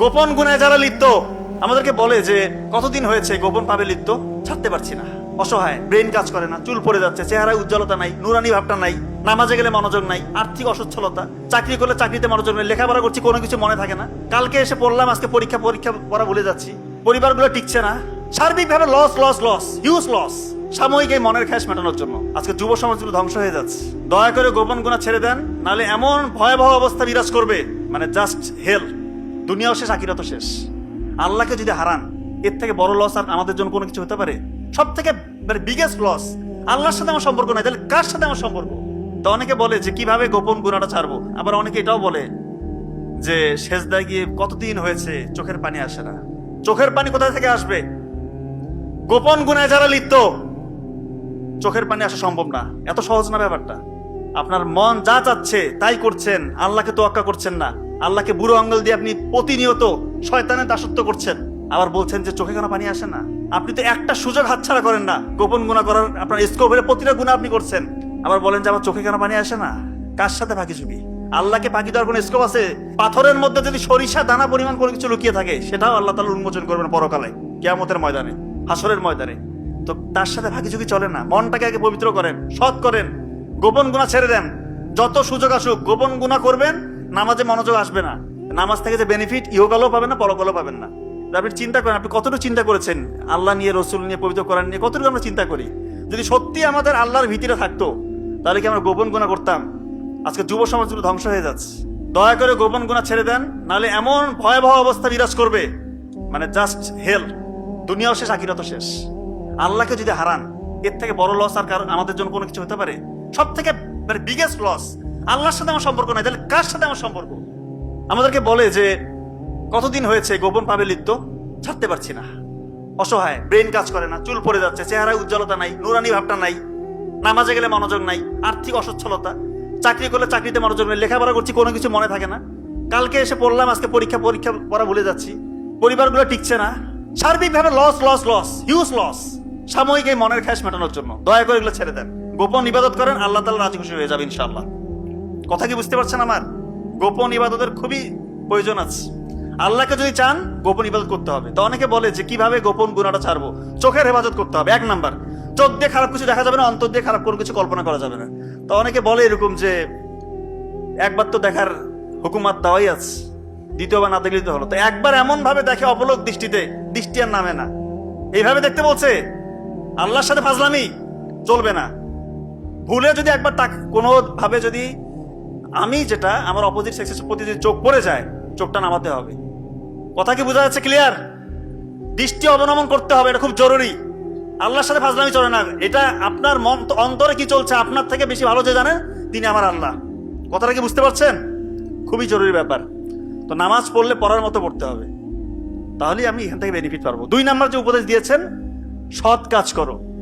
গোপন গুণায় যারা লিপ্ত, আমাদেরকে বলে যে কতদিন হয়েছে গোপন ভাবে লিপ্ত? ছাড়তে পারছি না। অসহায় ব্রেন কাজ করে না, চুল পড়ে যাচ্ছে, চেহারায় উজ্জ্বলতা নাই, নুরানি ভাবটা নাই, নামাজে গেলে মনোযোগ নাই, আর্থিক অসচ্ছলতা, চাকরি করলে চাকরিতে মনোযোগ নেই, লেখাপড়া করছি, কোনো কিছু মনে থাকে না। কালকে এসে পড়লাম, আজকে পরীক্ষা পরীক্ষা পড়া ভুলে যাচ্ছি। পরিবারগুলো টিকছে না। সার্বিকভাবে loss loss loss huge loss সাময়িক এই মনের খ্যাস মেটানোর জন্য। আজকে যুব সমাজগুলো ধ্বংস হয়ে যাচ্ছে। দয়া করে গোপন গুণা ছেড়ে দেন, নাহলে এমন ভয়াবহ অবস্থা বিরাজ করবে মানে জাস্ট হেল দুনিয়াও শেষ আকিরাত শেষ। আল্লাহকে যদি হারান, এর থেকে বড় লস আর আমাদের জন্য কোনো কিছু হতে পারে? সব থেকে মানে বিগেস্ট লস আল্লাহর সাথে আমার সম্পর্ক নাই, তাহলে কার সাথে আমার সম্পর্ক? তো অনেকে বলে যে, কীভাবে গোপন গুণাটা ছাড়বো? আবার অনেকে এটাও বলে যে শেষদায় গিয়ে কতদিন হয়েছে, চোখের পানি আসে না। চোখের পানি কোথা থেকে আসবে? গোপন গুণায় যারা লিপ্ত, চোখের পানি আসা সম্ভব না। এত সহজ না ব্যাপারটা। আপনার মন যা চাচ্ছে, তাই করছেন, আল্লাহকে তোয়াক্কা করছেন না। আল্লাহকে বুড়ো আঙ্গল দিয়ে আপনি প্রতিনিয়ত শয়তানের দাসত্ব করছেন। আবার বলছেন যে চোখে কেন পানি আসে না। আপনি তো একটা সুযোগ হাতছাড়া করেন না। গোপন গুণা করার আপনার স্কোপের প্রতিটা গুণা আপনি করছেন। আবার বলেন যে আমার চোখে কেন পানি আসে না। কার সাথে ফাঁকি ঝুঁকি আল্লাহকে ফাঁকি দেওয়ার কোনো স্কোপ আছে? পাথরের মধ্যে যদি সরিষা দানা পরিমাণ কোনো কিছু লুকিয়ে থাকে, সেটাও আল্লাহ তালা উন্মোচন করবেন পরকালে, কেয়ামতের ময়দানে হাসরের ময়দানে। তো তার সাথে ফাঁকি ঝুঁকি চলে না? মনটাকে আগে পবিত্র করেন, সৎ করেন, গোপন গুণা ছেড়ে দেন। যত সুযোগ আসুক, গোপন গুণা করবেন নামাজে মনোযোগ আসবে না। নামাজ থেকে যে বেনিফিট ইহকালও পাবেন না, পরকালও পাবেন না। আপনি চিন্তা করেন, আপনি কতটুকু চিন্তা করেছেন? আল্লাহ নিয়ে, রসুল নিয়ে, পবিত্র করার নিয়ে কতটুকু আমরা চিন্তা করি? যদি সত্যি আমাদের আল্লাহর ভিতরে থাকতো, তাহলে কি আমরা গোপন গুণা করতাম? আজকে যুব সমাজগুলো ধ্বংস হয়ে যাচ্ছে। দয়া করে গোপন গুণা ছেড়ে দেন, নাহলে এমন ভয়াবহ অবস্থা বিরাজ করবে। মানে জাস্ট হেল দুনিয়াও শেষ আকিরাত শেষ। আল্লাহকে যদি হারান, এর থেকে বড় লস আর কারণ আমাদের জন্য কোনো কিছু হতে পারে? সব থেকে মানে বিগেস্ট লস আল্লাহর সাথে আমার সম্পর্ক নাই, তাহলে কার সাথে আমার সম্পর্ক? আমাদেরকে বলে যে, কতদিন হয়েছে গোপন ভাবে লিপ্ত? ছাড়তে পারছি না। অসহায় ব্রেন কাজ করে না, চুল পড়ে যাচ্ছে, চেহারায় উজ্জ্বলতা নাই, নুরানি ভাবটা নাই, নামাজে গেলে মনোযোগ নাই, আর্থিক অসচ্ছলতা, চাকরি করলে চাকরিতে মনোযোগ নেই, লেখাপড়া করছি, কোনো কিছু মনে থাকে না। কালকে এসে পড়লাম, আজকে পরীক্ষা পরীক্ষা পড়া ভুলে যাচ্ছি। পরিবারগুলো টিকছে না। সার্বিকভাবে loss loss loss huge loss সাময়িক এই মনের খ্যাস মেটানোর জন্য। দয়া করে এগুলো ছেড়ে দেন। গোপন ইবাদত করেন, আল্লাহ তালা রাজি খুশি হয়ে যাবে ইনশাআল্লাহ। কথা কি বুঝতে পারছেন আমার? গোপন ইবাদতের খুবই প্রয়োজন আছে। আল্লাহকে যদি চান, গোপন ইবাদত করতে হবে। তো অনেকে বলে যে, কীভাবে গোপন গুণাটা ছাড়বো? চোখের হেফাজত করতে হবে, এক নাম্বার। চোখ দিয়ে খারাপ কিছু দেখা যাবে না, অন্তর দিয়ে খারাপ কোনো কিছু কল্পনা করা যাবে না। তো অনেকে বলে এরকম যে, একবার তো দেখার হুকুমাত দেওয়াই আছে, দ্বিতীয়বার না দেখলে হলো। তো একবার এমন ভাবে দেখে অপলোক দৃষ্টিতে, দৃষ্টি আর নামে না। এইভাবে দেখতে বলছে, আল্লাহর সাথে ফাজলামি চলবে না। ভুলে যদি একবার তাক কোনো ভাবে যদি আমি যেটা আমার অপোজিট সেক্সের প্রতি চোখ পড়ে যায়, চোখটা নামাতে হবে। কথা কি বোঝা যাচ্ছে ক্লিয়ার দৃষ্টি অবলম্বন করতে হবে, এটা খুব জরুরি। আল্লাহর সাথে ফাজলামি চলে না। এটা আপনার মন অন্তরে কি চলছে, আপনার থেকে বেশি ভালো যে জানেন তিনি আমার আল্লাহ। কথাটা কি বুঝতে পারছেন? খুবই জরুরি ব্যাপার। তো নামাজ পড়লে পড়ার মতো পড়তে হবে। তাহলেই আমি এখান থেকে বেনিফিট পারব। দুই নাম্বার যে উপদেশ দিয়েছেন, সৎ কাজ করো।